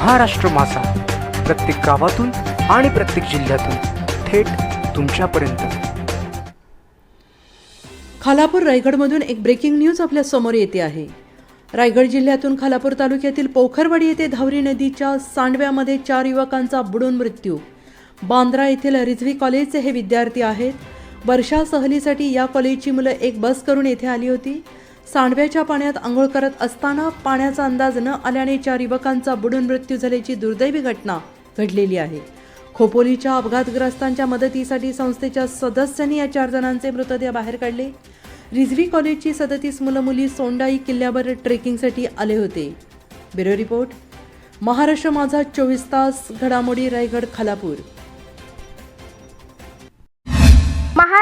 महाराष्ट्र मासा प्रत्येक गावातून आणि प्रत्येक जिल्ह्यातून थेट तुमच्यापर्यंत. खालापूर रायगडमधून एक ब्रेकिंग न्यूज आपल्यासमोर येते आहे. रायगड जिल्ह्यातून खालापूर तालुक्यातील पोखरवाडी येथे धावरी नदीच्या सांडव्यामध्ये चार युवकांचा बुडून मृत्यू. बांद्रा येथील रिझवी कॉलेजचे हे विद्यार्थी आहेत. वर्षा सहलीसाठी या कॉलेजची मुलं एक बस करून येथे आली होती. सांडव्याच्या पाण्यात आंघोळ करत असताना पाण्याचा अंदाज न आल्याने चार युवकांचा बुडून मृत्यू झाल्याची दुर्दैवी घटना घडलेली आहे. खोपोलीच्या अपघातग्रस्तांच्या मदतीसाठी संस्थेच्या सदस्यांनी या चार जणांचे मृतदेह बाहेर काढले. रिझवी कॉलेजची सदतीस मुलं मुली सोंडाई किल्ल्यावर ट्रेकिंगसाठी आले होते. ब्युरो रिपोर्ट महाराष्ट्र माझा चोवीस तास घडामोडी रायगड खालापूर